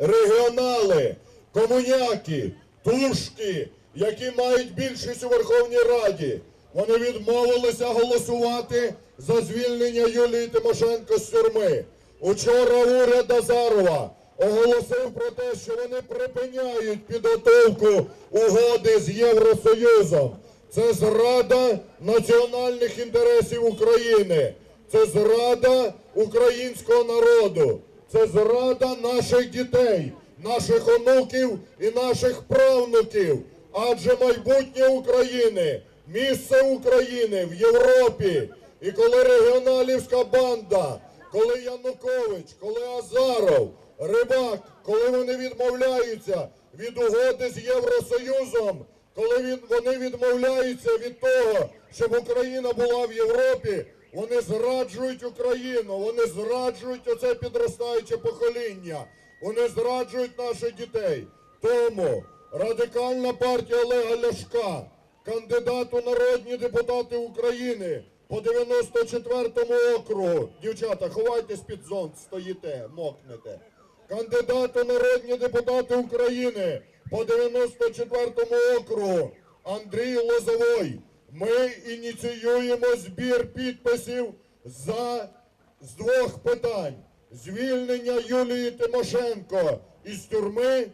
регіонали, комуняки, тушки, які мають більшість у Верховній Раді, вони відмовилися голосувати за звільнення Юлії Тимошенко з тюрми. Учора уряд Азарова оголосив про те, що вони припиняють підготовку угоди з Євросоюзом. Це зрада національних інтересів України. Це зрада українського народу. Це зрада наших дітей, наших онуків і наших правнуків. Адже майбутнє України, місце України в Європі. І коли регіоналівська банда, коли Янукович, коли Азаров, Рибак, коли вони відмовляються від угоди з Євросоюзом, коли він, вони відмовляються від того, щоб Україна була в Європі, вони зраджують Україну, вони зраджують оце підростаюче покоління, вони зраджують наших дітей. Тому радикальна партія Олега Ляшка, кандидат у народні депутати України по 94-му округу. Дівчата, ховайтесь під зонт, стоїте, мокнете. Кандидат у народні депутати України по 94-му округу Андрій Лозовой. Ми ініціюємо збір підписів за з двох питань: звільнення Юлії Тимошенко із тюрми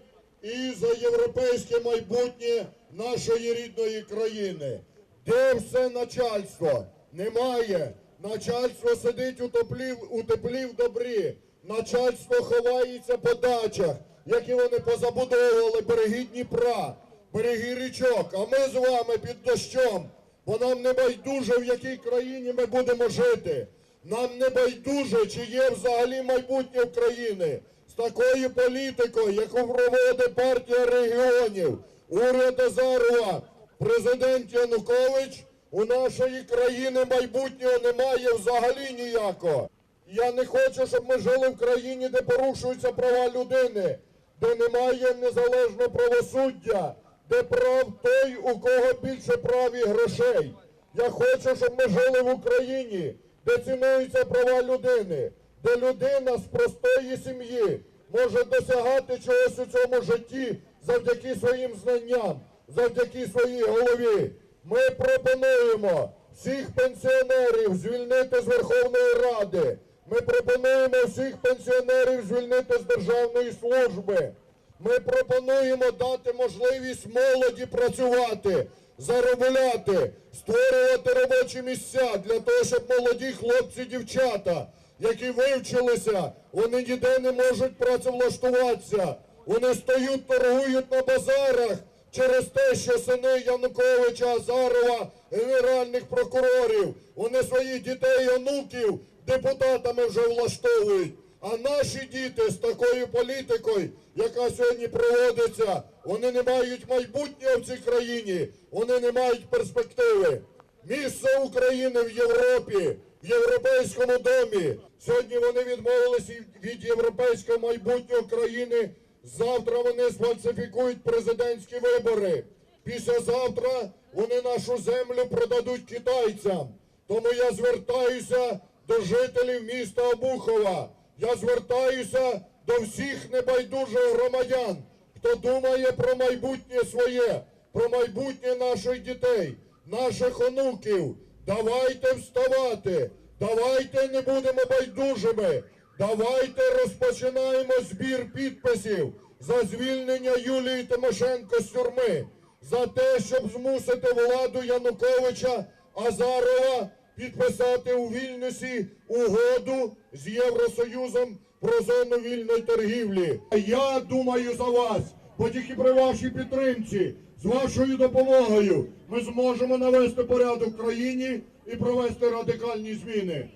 і за європейське майбутнє нашої рідної країни. Де все начальство? Немає. Начальство сидить у теплі, у теплі в добрі. Начальство ховається по дачах, які вони позабудовували береги Дніпра, береги річок. А ми з вами під дощом, бо нам не байдуже, в якій країні ми будемо жити. Нам не байдуже, чи є взагалі майбутнє в країни. З такою політикою, яку проводить партія регіонів, уряд Азарова, президент Янукович, у нашої країни майбутнього немає взагалі ніякого. Я не хочу, щоб ми жили в країні, де порушуються права людини, де немає незалежного правосуддя, де прав той, у кого більше прав і грошей. Я хочу, щоб ми жили в Україні, де цінуються права людини, де людина з простої сім'ї може досягати чогось у цьому житті завдяки своїм знанням, завдяки своїй голові. Ми пропонуємо всіх пенсіонерів звільнити з Верховної Ради. Ми пропонуємо всіх пенсіонерів звільнити з державної служби. Ми пропонуємо дати можливість молоді працювати, заробляти, створювати робочі місця для того, щоб молоді хлопці, дівчата, які вивчилися, вони ніде не можуть працевлаштуватися. Вони стоють, торгують на базарах через те, що сини Януковича, Азарова, генеральних прокурорів, вони своїх дітей, онуків депутатами вже влаштовують. А наші діти з такою політикою, яка сьогодні проводиться, вони не мають майбутнього в цій країні, вони не мають перспективи. Місце України в Європі, в європейському домі. Сьогодні вони відмовилися від європейського майбутнього країни. Завтра вони сфальсифікують президентські вибори. Післязавтра вони нашу землю продадуть китайцям. Тому я звертаюся до жителів міста Обухова. Я звертаюся до всіх небайдужих громадян, хто думає про майбутнє своє, про майбутнє наших дітей, наших онуків. Давайте вставати, давайте не будемо байдужими. Давайте розпочинаємо збір підписів за звільнення Юлії Тимошенко з тюрми, за те, щоб змусити владу Януковича Азарова підписати у Вільнюсі угоду з Євросоюзом про зону вільної торгівлі. Я думаю за вас, бо тільки при вашій підтримці, з вашою допомогою, ми зможемо навести порядок в країні і провести радикальні зміни.